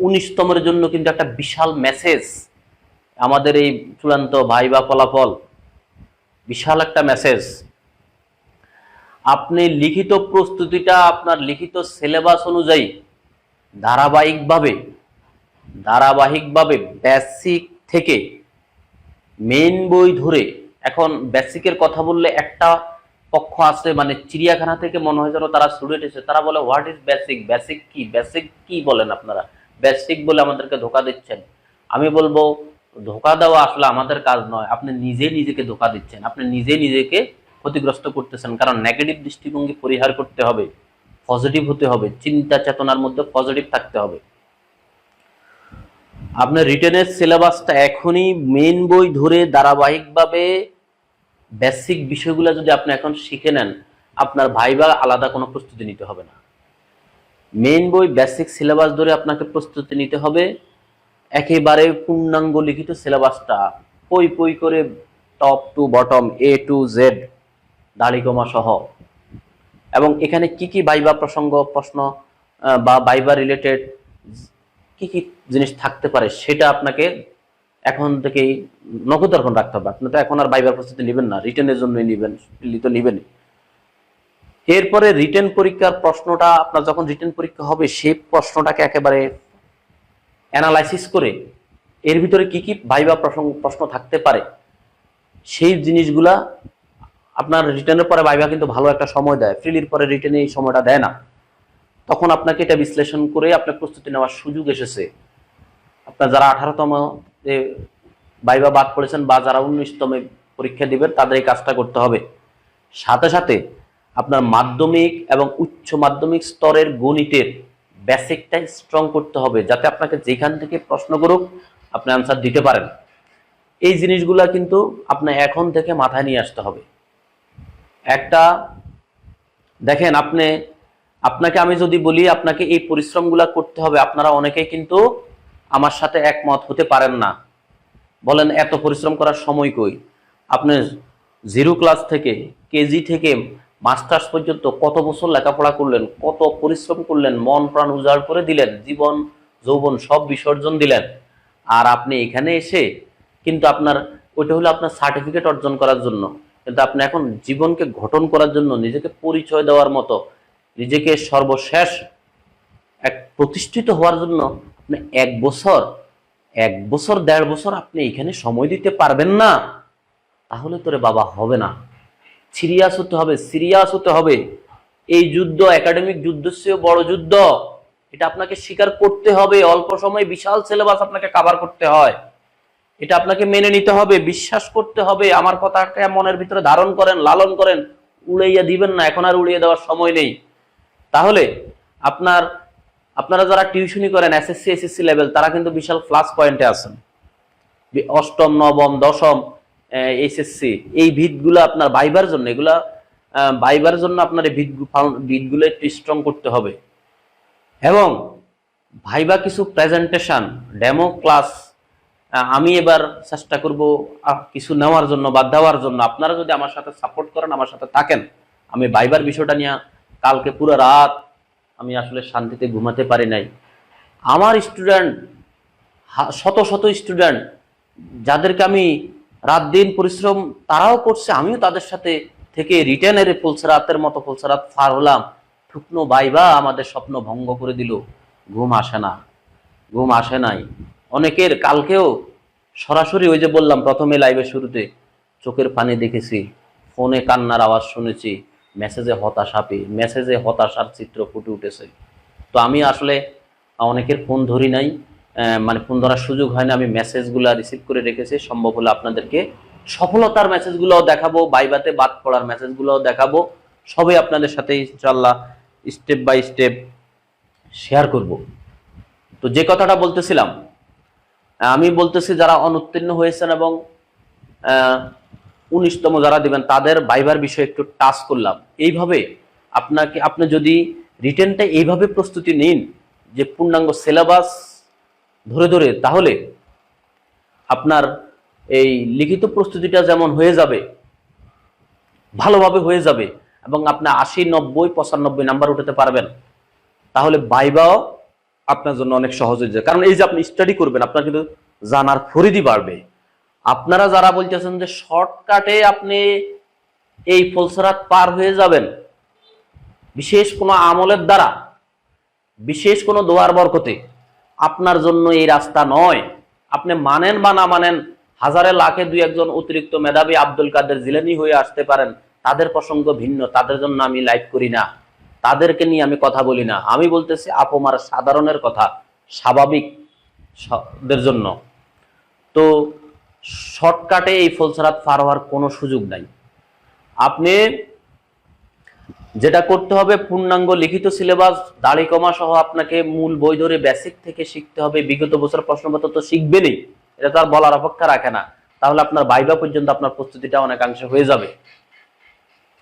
উনিশতমের জন্য কিন্তু একটা বিশাল মেসেজ আমাদের এই চূড়ান্ত ভাইবা ফলাফল। বিশাল একটা মেসেজ আপনি লিখিত প্রস্তুতিটা আপনার লিখিত সিলেবাস অনুযায়ী ধারাবাহিকভাবে ধারাবাহিকভাবে বেসিক থেকে মেন বই ধরে এখন বেসিকের কথা বললে একটা পক্ষ আছে মানে চিড়িয়াখানা থেকে মনে হয় যেন তারা স্টুডেন্ট এসে তারা বলে হোয়াট ইজ বেসিক বেসিক কি? বেসিক কি? বলেন আপনারা। বেসিক বলে আমাদেরকে ধোকা দিচ্ছেন। আমি বলব, ধোকা দেওয়া আসলে আমাদের কাজ নয়। আপনি নিজে নিজেকে ধোকা দিচ্ছেন। আপনি নিজে নিজেকে ক্ষতিগ্রস্ত করতেছেন। কারণ নেগেটিভ দৃষ্টিভঙ্গি পরিহার করতে হবে পজিটিভ হতে হবে, চিন্তা চেতনার মধ্যে পজিটিভ থাকতে হবে। আপনার রিটেনের সিলেবাসটা এখনই মেন বই ধরে ধারাবাহিকভাবে বেসিক বিষয়গুলো যদি আপনি এখন শিখে নেন, আপনার ভাইবা আলাদা কোনো প্রস্তুতি নিতে হবে না। মেন বই বেসিক সিলেবাস ধরে আপনাকে প্রস্তুতি নিতে হবে। একেবারে পূর্ণাঙ্গ লিখিত সিলেবাসটা পই পই করে top to bottom A to Z দাড়িকমা সহ। এবং এখানে কি কি বাইবা প্রসঙ্গ, প্রশ্ন বা বাইবা রিলেটেড কি কি জিনিস থাকতে পারে সেটা আপনাকে এখন থেকেই নগদর্পণ রাখতে হবে। আপনি তো এখন আর বাইবার প্রস্তুতি নেবেন না রিটার্নের জন্যই নেবেন তো নেবেনই। এরপরে রিটেন পরীক্ষার প্রশ্নটা, আপনার যখন রিটেন পরীক্ষা হবে, সেই প্রশ্নটাকে একেবারে অ্যানালাইসিস করে এর ভিতরে কি কি ভাইবা প্রশ্ন থাকতে পারে, সেই জিনিসগুলা আপনার রিটার্নের পরে ভাইবা কিন্তু ভালো একটা সময় দেয়। ফ্রিলির পরে রিটার্নে এই সময়টা দেয় না। তখন আপনাকে এটা বিশ্লেষণ করে আপনার প্রস্তুতি নেওয়ার সুযোগ এসেছে। আপনার যারা আঠারোতম যে বাইবা বাদ পড়েছেন বা যারা উনিশতমে পরীক্ষা দিবেন, তাদের এই কাজটা করতে হবে। সাথে সাথে আপনার মাধ্যমিক এবং উচ্চ মাধ্যমিক স্তরের গণিতের বেসিকটা স্ট্রং করতে হবে যাতে আপনাকে যেখান থেকে প্রশ্ন করুক আপনি আনসার দিতে পারেন। এই জিনিসগুলা কিন্তু আপনি এখন থেকে মাথায় নিয়ে আসতে হবে। একটা, দেখেন আপনি, আপনাকে আমি যদি বলি আপনাকে এই পরিশ্রমগুলা করতে হবে, আপনারা অনেকেই কিন্তু আমার সাথে একমত হতে পারেন না। বলেন এত পরিশ্রম করার সময় কই? আপনি জিরো ক্লাস থেকে, কেজি থেকে মাস্টার্স পর্যন্ত কত বছর লেখাপড়া করলেন, কত পরিশ্রম করলেন, মন প্রাণ উজাড় করে দিলেন, জীবন, যৌবন সব বিসর্জন দিলেন। আর আপনি এখানে এসে কিন্তু আপনার, ওইটা হলো আপনার সার্টিফিকেট অর্জন করার জন্য। কিন্তু আপনি এখন জীবনকে গঠন করার জন্য নিজেকে পরিচয় দেওয়ার মতো, নিজেকে সর্বশেষ এক প্রতিষ্ঠিত হওয়ার জন্য আপনি এক বছর এক বছর, দেড় বছর আপনি এখানে সময় দিতে পারবেন না। তাহলে তোরে বাবা হবে না। সিরিয়াস হতে হবে, সিরিয়াস হতে হবে। এই যুদ্ধ, একাডেমিক যুদ্ধ চেয়েও বড় যুদ্ধ। এটা আপনাকে স্বীকার করতে হবে, অল্প সময়ে বিশাল সিলেবাস আপনাকে কাভার করতে হয়। এটা আপনাকে মেনে নিতে হবে, বিশ্বাস করতে হবে। আমার কথাকে মনের ভিতরে ধারণ করেন, লালন করেন, উড়াইয়া দিবেন না, এখন আর উড়িয়ে দেওয়ার সময় নেই। তাহলে আপনার, আপনারা যারা টিউশনি করেন এসএসসি এসএসসি লেভেল তারা কিন্তু বিশাল প্লাস পয়েন্টে আছেন। অষ্টম, নবম, দশম এইচএসসি এই ভিতগুলো আপনার বাইবার জন্য, এগুলা বাইবার জন্য আপনার এই ভিত ভিতগুলো একটু স্ট্রং করতে হবে। এবং ভাইবা কিছু প্রেজেন্টেশন ডেমো ক্লাস আমি এবার চেষ্টা করব কিছু নেওয়ার জন্য বা দেওয়ার জন্য। আপনারা যদি আমার সাথে সাপোর্ট করেন, আমার সাথে থাকেন, আমি বাইবার বিষয়টা নিয়ে কালকে পুরো রাত আমি আসলে শান্তিতে ঘুমাতে পারি নাই। আমার স্টুডেন্ট শত শত স্টুডেন্ট যাদেরকে আমি রাত দিন পরিশ্রম তারাও করছে, আমিও তাদের সাথে থেকে রিটার্নের ফুলসরাতের মতো ফুলসরাত ফার হলাম। শুকনো বাইবা আমাদের স্বপ্ন ভঙ্গ করে দিল। ঘুম আসে না, ঘুম আসে নাই। অনেকের কালকেও সরাসরি ওই যে বললাম, প্রথমে লাইভের শুরুতে চোখের পানি দেখেছি, ফোনে কান্নার আওয়াজ শুনেছি মেসেজে হতাশা পেয়ে মেসেজে হতাশার চিত্র ফুটে উঠেছে। তো আমি আসলে অনেকের ফোন ধরি নাই। মানে ফোন ধরার সুযোগ হয় না। আমি মেসেজগুলো রিসিভ করে রেখেছি। সম্ভব হলে আপনাদেরকে সফলতার মেসেজগুলোও দেখাবো, বাইবাতে বাদ পড়ার মেসেজগুলোও দেখাবো। সবই আপনাদের সাথে ইনশাল্লাহ স্টেপ বাই স্টেপ শেয়ার করব। তো যে কথাটা বলতেছিলাম আমি বলতেছি যারা অনুত্তীর্ণ হয়েছেন এবং উনিশতম যারা দিবেন, তাদের বাইবার বিষয়ে একটু টাচ করলাম। এইভাবে আপনাকে, আপনি যদি রিটেনটা এইভাবে প্রস্তুতি নিন, যে পূর্ণাঙ্গ সিলেবাস ধরে ধরে, তাহলে আপনার এই লিখিত প্রস্তুতিটা যেমন হয়ে যাবে, ভালোভাবে হয়ে যাবে, এবং আপনি আশি, নব্বই, পঁচানব্বই নাম্বার উঠাতে পারবেন, তাহলে বাইবাও আপনার জন্য অনেক সহজ হয়ে যায় কারণ এই যে আপনি স্টাডি করবেন, আপনার কিন্তু জানার ফরিদি বাড়বে। আপনারা যারা বলতেছেন যে শর্টকাটে আপনি এই ফলসরাত পার হয়ে যাবেন, বিশেষ কোনো আমলের দ্বারা, বিশেষ কোনো দোয়ার বরকতে আপনার জন্য এই রাস্তা নয়। আপনি মানেন বা না মানেন, হাজারে লাখে দুই একজন অতিরিক্ত মেধাবী আব্দুল কাদের জিলানি হয়ে আসতে পারেন। তাদের প্রসঙ্গ ভিন্ন, তাদের জন্য আমি লাইভ করি না। তাদেরকে নিয়ে আমি কথা বলি না। আমি বলতেছি আপমার সাধারণের কথা, স্বাভাবিক জন্য। তো শর্টকাটে এই ফলসরাত পার হওয়ার কোনো সুযোগ নাই। আপনি যেটা করতে হবে, পূর্ণাঙ্গ লিখিত সিলেবাস, দাড়ি কমা সহ আপনাকে মূল বই ধরে বেসিক থেকে শিখতে হবে। বিগত বছর প্রশ্নপত্র তো শিখবেনই, এটা তো আর বলার অপেক্ষা রাখে না। তাহলে আপনার বাইবা পর্যন্ত আপনার প্রস্তুতিটা অনেকাংশে হয়ে যাবে।